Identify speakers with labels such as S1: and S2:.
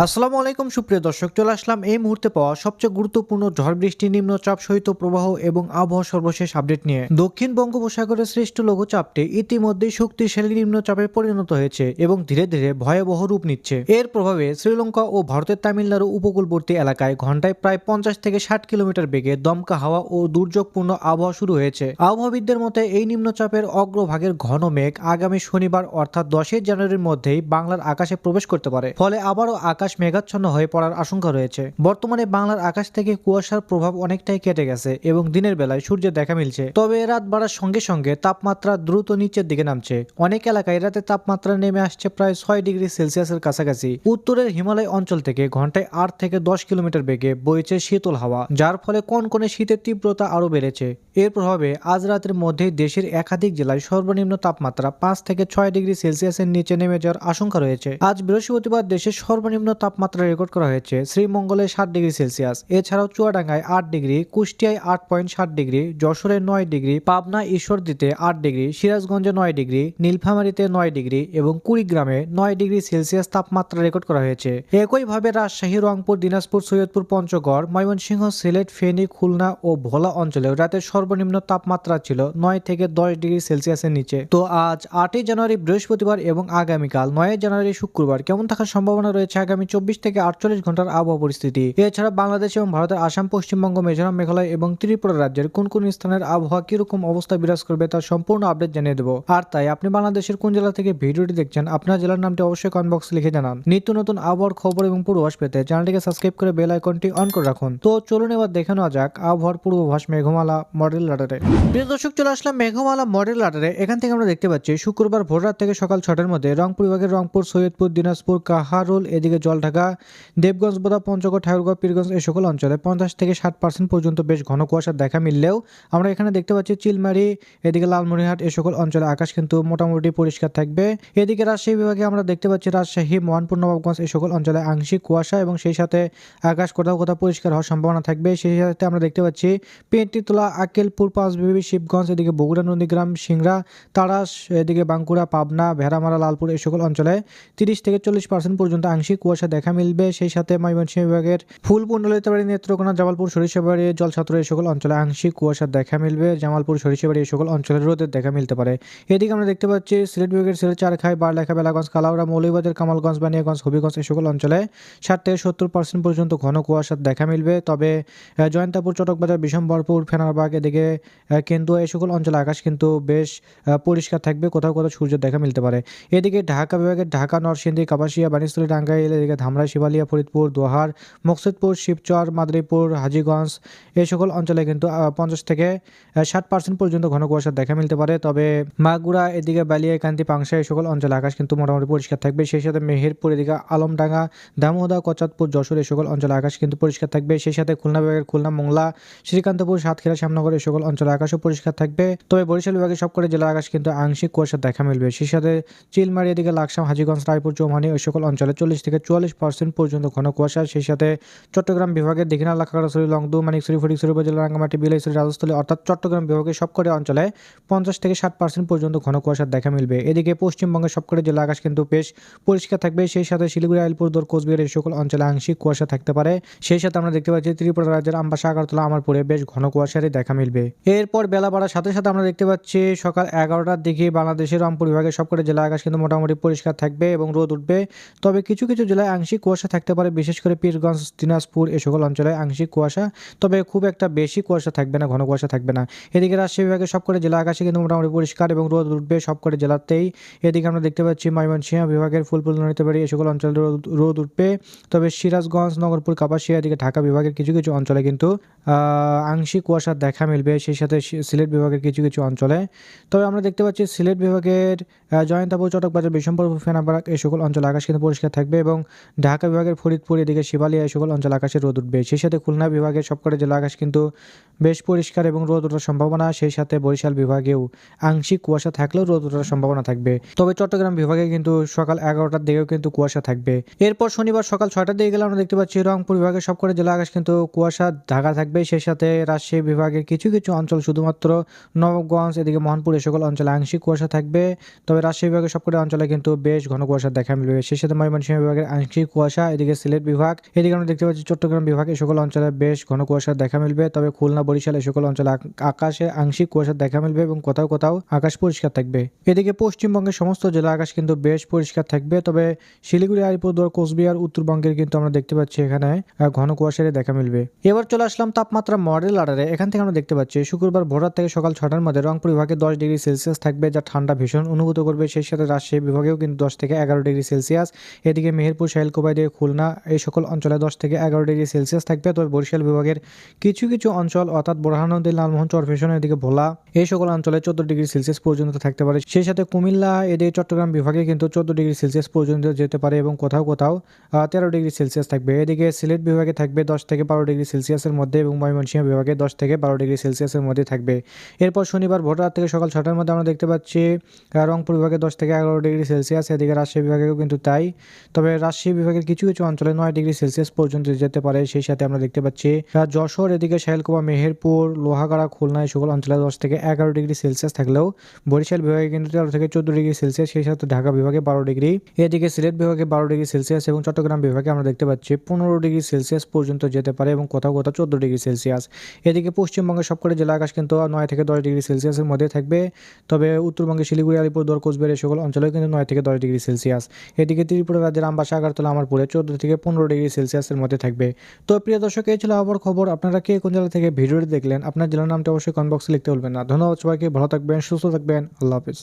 S1: আসসালামু আলাইকুম, সুপ্রিয় দর্শক, চলে আসলাম এই মুহূর্তে পাওয়া সবচেয়ে গুরুত্বপূর্ণ ঝড় বৃষ্টি, নিম্নচাপ সহিত প্রবাহ এবং আবহাওয়া সর্বশেষ আপডেট নিয়ে। দক্ষিণ বঙ্গোপসাগরের সৃষ্ট লঘুচাপটি ইতিমধ্যে শক্তিশালী নিম্নচাপে পরিণত হয়েছে এবং ধীরে ধীরে ভয়াবহ রূপ নিচ্ছে। এর প্রভাবে শ্রীলঙ্কা ও ভারতের তামিলনাড়ু উপকূলবর্তী এলাকায় ঘন্টায় প্রায় পঞ্চাশ থেকে ষাট কিলোমিটার বেগে দমকা হাওয়া ও দুর্যোগপূর্ণ আবহাওয়া শুরু হয়েছে। আবহাওয়াবিদদের মতে, এই নিম্নচাপের অগ্রভাগের ঘন মেঘ আগামী শনিবার অর্থাৎ দশই জানুয়ারির মধ্যেই বাংলার আকাশে প্রবেশ করতে পারে। ফলে আবারও আকাশ মেঘাচ্ছন্ন হয়ে পড়ার আশঙ্কা রয়েছে। বর্তমানে বাংলার আকাশ থেকে কুয়াশার প্রভাব অনেকটাই কেটে গেছে এবং দিনের বেলায় সূর্যের দেখা মিলছে। তবে রাত বাড়ার সঙ্গে সঙ্গে তাপমাত্রা দ্রুত নিচের দিকে নামছে। অনেক এলাকায় রাতে তাপমাত্রা নেমে আসছে প্রায় ছয় ডিগ্রি সেলসিয়াসের কাছাকাছি। উত্তরের হিমালয় অঞ্চল থেকে ঘন্টায় আট থেকে দশ কিলোমিটার বেগে বইছে শীতল হাওয়া, যার ফলে কনকনে শীতের তীব্রতা আরও বেড়েছে। এর প্রভাবে আজ রাতের মধ্যেই দেশের একাধিক জেলায় সর্বনিম্ন তাপমাত্রা পাঁচ থেকে ছয় ডিগ্রি সেলসিয়াসের নিচে নেমে যাওয়ার আশঙ্কা রয়েছে। আজ বৃহস্পতিবার দেশের সর্বনিম্ন তাপমাত্রা রেকর্ড করা হয়েছে। শ্রীমঙ্গলে সাত ডিগ্রি সেলসিয়াস। এছাড়াও চুয়াডাঙ্গায় আট ডিগ্রি, কুষ্টিয়ায় আট পয়েন্ট সাত ডিগ্রি, যশোরে নয় ডিগ্রি, পাবনা, ঈশ্বরদীতে আট ডিগ্রি, সিরাজগঞ্জে নয় ডিগ্রি, নীলফামারীতে নয় ডিগ্রি এবং কুড়িগ্রামে নয় ডিগ্রি সেলসিয়াস তাপমাত্রা রেকর্ড করা হয়েছে। একইভাবে রাজশাহী, রংপুর, দিনাজপুর, সৈয়দপুর, পঞ্চগড়, ময়মনসিংহ, সিলেট, ফেনী, খুলনা ও ভোলা অঞ্চলে রাতের সর্বনিম্ন তাপমাত্রা ছিল নয় থেকে দশ ডিগ্রি সেলসিয়াসের নিচে। তো আজ আটই জানুয়ারি বৃহস্পতিবার এবং আগামীকাল নয় জানুয়ারি শুক্রবার কেমন থাকার সম্ভাবনা রয়েছে আগামী চব্বিশ থেকে আটচল্লিশ ঘণ্টার আবহাওয়া পরিস্থিতি। এছাড়া বাংলাদেশ এবং ভারতের আসাম, পশ্চিমবঙ্গ, মিজোরাম, মেঘালয় এবং ত্রিপুরা রাজ্যের কোন কোন স্থানের আবহাওয়া কীরকম অবস্থা বিরাজ করবে তার সম্পূর্ণ আপডেট জানিয়ে দেবো। আর তাই আপনি বাংলাদেশের কোন জেলা থেকে ভিডিওটি দেখছেন, আপনার জেলার নামটি অবশ্যই কমেন্ট বক্সে লিখে জানান। নিত্য নতুন আবহাওয়ার খবর এবং পূর্বাভাস পেতে চ্যানেলটিকে সাবস্ক্রাইব করে বেল আইকনটি অন করে রাখুন। তো চলুন এবার দেখে নেওয়া যাক আবহাওয়ার পূর্বাভাস মেঘমালা মডেল লাটারে প্রিয় দর্শক, চলে আসলাম মেঘমালা মডেল লাটারে এখান থেকে আমরা দেখতে পাচ্ছি, শুক্রবার ভোর রাত থেকে সকাল ছটার মধ্যে রংপুর বিভাগের রংপুর, সৈয়দপুর, দিনাজপুর, কাহারুল, এদিকে জলঢাকা দেবগঞ্জ বোদা পঞ্চগড়, ঠাকুরগাঁও, পীরগঞ্জ এই সকল অঞ্চলে পঞ্চাশ থেকে ষাট পার্সেন্ট পর্যন্ত বেশ ঘন কুয়াশার দেখা মিললেও আমরা এখানে দেখতে পাচ্ছি চিলমারি, এদিকে লালমনিরহাট এই সকল অঞ্চলে আকাশ কিন্তু মোটামুটি পরিষ্কার থাকবে। এদিকে রাজশাহী বিভাগে আমরা দেখতে পাচ্ছি রাজশাহী, মোহনপুর, নবাবগঞ্জ এই সকল অঞ্চলে আংশিক কুয়াশা এবং সেই সাথে আকাশ কোথাও কোথাও পরিষ্কার হওয়ার সম্ভাবনা থাকবে। সেই সাথে আমরা দেখতে পাচ্ছি পেন্টিতলা আকেলপুর পাঁচবিবি, শিবগঞ্জ, এদিকে বগুড়া, নন্দীগ্রাম, সিংড়া, তারাস, এদিকে বাঁকুড়া, পাবনা, ভেড়ামারা, লালপুর এই সকল অঞ্চলে তিরিশ থেকে চল্লিশ পার্সেন্ট পর্যন্ত আংশিক কুয়াশা দেখা মিলবে। সেই সাথে ময়মনসিংহ বিভাগের ফুলপুর নলিতাবাড়ি নেত্রকোনা, জামালপুর সরিষাবাড়ি, জলছাত্র এই সকল অঞ্চলে আংশিক কুয়াশার দেখা মিলবে। জামালপুর সরিষাবাড়ি এই সকল অঞ্চলের রোদের দেখা মিলতে পারে। এদিকে আমরা দেখতে পাচ্ছি, সিলেট বিভাগের সিলেট, চারখাই, বারলেখা, বেলাগঞ্জ, কালাউড়া মৌলিবাজার কামালগঞ্জ, বানিয়াগঞ্জ, হবিগঞ্জ এই সকল অঞ্চলে ষাট থেকে সত্তর পার্সেন্ট পর্যন্ত ঘন কুয়াশার দেখা মিলবে। তবে জয়ন্তাপুর, চটকবাজার, বিশম্বরপুর, ফেনারবাগ এদিকে কেন্দুয়া এই সকল অঞ্চলে আকাশ কিন্তু বেশ পরিষ্কার থাকবে। কোথাও কোথাও সূর্যের দেখা মিলতে পারে। এদিকে ঢাকা বিভাগের ঢাকা, নরসিংদী, কাপাসিয়া বানিস্তলী টাঙ্গাইল এদিকে ধামরাই, শিবালিয়া, ফরিদপুর, দোহার, মকসুদপুর, শিবচর, মাদারীপুর, হাজিগঞ্জ এই সকল অঞ্চলে কিন্তু পঞ্চাশ থেকে ষাট পার্সেন্ট পর্যন্ত ঘন কুয়াশার দেখা মিলতে পারে। তবে মাগুরা, এদিকে বালিয়াকান্তি পাংশা এই সকল অঞ্চলে আকাশ কিন্তু মোটামুটি পরিষ্কার থাকবে। সেই সাথে মেহেরপুর, এদিকে আলমডাঙ্গা, দামোদা, কচাতপুর, যশোর এই সকল অঞ্চলে আকাশ কিন্তু পরিষ্কার থাকবে। সেই সাথে খুলনা বিভাগের খুলনা, মোংলা, শ্রীকান্তপুর, সাতক্ষীরা, শ্যামনগর এই সকল অঞ্চলে আকাশও পরিষ্কার থাকবে। তবে বরিশাল বিভাগের সবকটি জেলার আকাশ কিন্তু আংশিক কুয়াশার দেখা মিলবে। সেই সাথে চিলমারি, এদিকে লাকসাম, হাজিগঞ্জ, রায়পুর চৌমানি ওই সকল অঞ্চলে চল্লিশ থেকে চুয়াল্লিশ পার্সেন্ট পর্যন্ত ঘন কুয়াশা। সেই সাথে চট্টগ্রাম বিভাগের দীঘিনা লাখাগড়াছড়ি লংদু মানিকছড়ি ফটিকছড়ি উপজেলা, রাঙ্গামাটি বিলাইছড়ি রাজস্থলী অর্থাৎ চট্টগ্রাম বিভাগের সবকটি অঞ্চলে পঞ্চাশ থেকে ষাট পার্সেন্ট পর্যন্ত ঘন কুয়াশার দেখা মিলবে। এদিকে পশ্চিমবঙ্গের সবকটি জেলা আকাশ কিন্তু বেশ পরিষ্কার থাকবে। সেই সাথে শিলিগুড়ি আইলপুর দোর, কোচবিহার এই সকল অঞ্চলে আংশিক কুয়াশা থাকতে পারে। সেই সাথে আমরা দেখতে পাচ্ছি ত্রিপুরা রাজ্যের আম্বাসা, আগরতলা, আমারপুরে বেশ ঘন কুয়াশারই দেখা মিলবে। এরপর বেলা বাড়ার সাথে সাথে আমরা দেখতে পাচ্ছি সকাল এগারোটার দিকে বাংলাদেশের রংপুর বিভাগের সবকটি জেলা আকাশ কিন্তু মোটামুটি পরিষ্কার থাকবে এবং রোদ উঠবে। তবে কিছু কিছু জেলায় আংশিক কুয়াশা থাকতে পারে, বিশেষ করে পীরগঞ্জ, দিনাজপুর এ সকল অঞ্চলে আংশিক কুয়াশা। তবে খুব একটা বেশি কুয়াশা থাকবে না, ঘন কুয়াশা থাকবে না। এদিকে রাজশাহী বিভাগের সবকটি জেলা আকাশে কিন্তু মোটামুটি পরিষ্কার এবং রোদ উঠবে সবকটি জেলাতেই। এদিকে আমরা দেখতে পাচ্ছি ময়মনসিংহ বিভাগের ফুলপুল নড়িতে এ সকল অঞ্চলে রোদ- উঠবে। তবে সিরাজগঞ্জ, নগরপুর, কাপাসিয়া, এদিকে ঢাকা বিভাগের কিছু কিছু অঞ্চলে কিন্তু আংশিক কুয়াশার দেখা মিলবে, সেই সাথে সিলেট বিভাগের কিছু কিছু অঞ্চলে। তবে আমরা দেখতে পাচ্ছি সিলেট বিভাগের জয়ন্তাপুর, চটকবাজার বিশম্বর ফেনাবারাক এই সকল অঞ্চলে আকাশ কিন্তু পরিষ্কার থাকবে এবং ঢাকা বিভাগের ফরিদপুর, এদিকে শিবালিয়া এই সকল অঞ্চল আকাশে রোদ উঠবে। সেই সাথে খুলনা বিভাগের সবকটা জেলা আকাশ কিন্তু বেশ পরিষ্কার এবং রোদ ওঠার সম্ভাবনা, সেই সাথে বরিশাল বিভাগেও আংশিক কুয়াশা থাকলেও রোদ ওঠার সম্ভাবনা থাকবে। তবে চট্টগ্রাম বিভাগে কিন্তু সকাল এগারোটার দিকেও কিন্তু কুয়াশা থাকবে। এরপর শনিবার সকাল ছয়টার দিকে গেলে আমরা দেখতে পাচ্ছি রংপুর বিভাগের সবকটি জেলা আকাশ কিন্তু কুয়াশা ঢাকা থাকবে। সেই সাথে রাজশাহী বিভাগের কিছু কিছু অঞ্চল শুধুমাত্র নবগঞ্জ, এদিকে মোহনপুর এই সকল অঞ্চলে আংশিক কুয়াশা থাকবে। তবে রাজশাহী বিভাগের সবকটি অঞ্চলে কিন্তু বেশ ঘন কুয়াশা দেখা মিলবে। সেই সাথে ময়মনসিংহ বিভাগের আংশিক কুয়াশা, এদিকে সিলেট বিভাগ, এদিকে আমরা দেখতে পাচ্ছি চট্টগ্রাম বিভাগ সকল অঞ্চলে বেশ ঘন কুয়াশার দেখা মিলবে। তবে খুলনা বরিশাল সকল অঞ্চলে আকাশে আংশিক কুয়াশার দেখা মিলবে এবং কোথাও কোথাও আকাশ পরিষ্কার থাকবে। এদিকে পশ্চিমবঙ্গের সমস্ত জেলা আকাশ কিন্তু বেশ পরিষ্কার থাকবে, তবে শিলিগুড়ি, আলিপুরদুয়ার, কোচবিহার, উত্তরবঙ্গের কিন্তু আমরা দেখতে পাচ্ছি এখানে ঘন কুয়াশার দেখা মিলবে। এবার চলে আসলাম তাপমাত্রা মডেল আডারে এখান থেকে আমরা দেখতে পাচ্ছি, শুক্রবার ভোররাত থেকে সকাল ছটার মধ্যে রংপুর বিভাগে দশ ডিগ্রি সেলসিয়াস থাকবে, যা ঠান্ডা ভীষণ অনুভূত করবে। সেই সাথে রাজশাহী বিভাগেও কিন্তু দশ থেকে এগারো ডিগ্রি সেলসিয়াস। এদিকে মেহেরপুর শাইলকোবাই দিয়ে খুলনা, এই সকল অঞ্চলে দশ থেকে এগারো ডিগ্রি সেলসিয়াস থাকবে। তবে বরিশাল বিভাগের কিছু কিছু অঞ্চল অর্থাৎ বোরহানন্দী লালমোহন চরফেশন এদিকে ভোলা। এই সকল অঞ্চলে চোদ্দ ডিগ্রি সেলসিয়াস পর্যন্ত থাকতে পারে। সেই সাথে কুমিল্লা, এদিকে চট্টগ্রাম বিভাগে কিন্তু চোদ্দ ডিগ্রি সেলসিয়াস পর্যন্ত যেতে পারে এবং কোথাও কোথাও তেরো ডিগ্রি সেলসিয়াস থাকবে। এদিকে সিলেট বিভাগে থাকবে দশ থেকে বারো ডিগ্রি সেলসিয়াসের মধ্যে এবং ময়মনসিংহ বিভাগে দশ থেকে বারো ডিগ্রি সেলসিয়াসের মধ্যে থাকবে। এরপর শনিবার ভোর রাত থেকে সকাল ছটার মধ্যে আমরা দেখতে পাচ্ছি রংপুর বিভাগে দশ থেকে এগারো ডিগ্রি সেলসিয়াস, এদিকে রাজশাহী বিভাগেও কিন্তু তাই। তবে রাজশাহী বিভাগের কিছু কিছু অঞ্চলে নয় ডিগ্রি সেলসিয়াস পর্যন্ত যেতে পারে। সেই সাথে আমরা দেখতে পাচ্ছি যশোর, এদিকে শাইলকুপা মেহেরপুর, লোহাগাড়া, খুলনা এই সকল অঞ্চলে দশ থেকে এগারো ডিগ্রি সেলসিয়াস থাকলেও বরিশাল বিভাগে কিন্তু তেরো থেকে চোদ্দ ডিগ্রি সেলসিয়াস। সেই সাথে ঢাকা বিভাগে বারো ডিগ্রি, এদিকে সিলেট বিভাগে বারো ডিগ্রি সেলসিয়াস এবং চট্টগ্রাম বিভাগে আমরা দেখতে পাচ্ছি পনেরো ডিগ্রি সেলসিয়াস পর্যন্ত যেতে পারে এবং কোথাও কোথাও চোদ্দ ডিগ্রি সেলসিয়াস। এদিকে পশ্চিমবঙ্গের সবকটি জেলা আকাশ কিন্তু নয় থেকে দশ ডিগ্রি সেলসিয়াসের মধ্যে থাকবে। তবে উত্তরবঙ্গে শিলিগুড়ি আলিপুরদুয়ার কোচবিহার এই সকল অঞ্চলেও কিন্তু নয় থেকে দশ ডিগ্রি সেলসিয়াস। এদিকে ত্রিপুরা রাজ্যের আমবাসা, আগারতলা, আমারপুরে চোদ্দ থেকে পনেরো ডিগ্রি সেলসিয়াসের মধ্যে থাকবে। তো প্রিয় দর্শক, এই ছিল আবার খবর। আপনারা কে কোন জেলা থেকে ভিডিওটি দেখলেন, আপনার জেলার নামটা অবশ্যই কমেন্ট বক্সে লিখতে বলবেন না। ধন্যবাদ সবাইকে, ভালো থাকবেন, সুস্থ থাকবেন, আল্লাহ হাফিজ।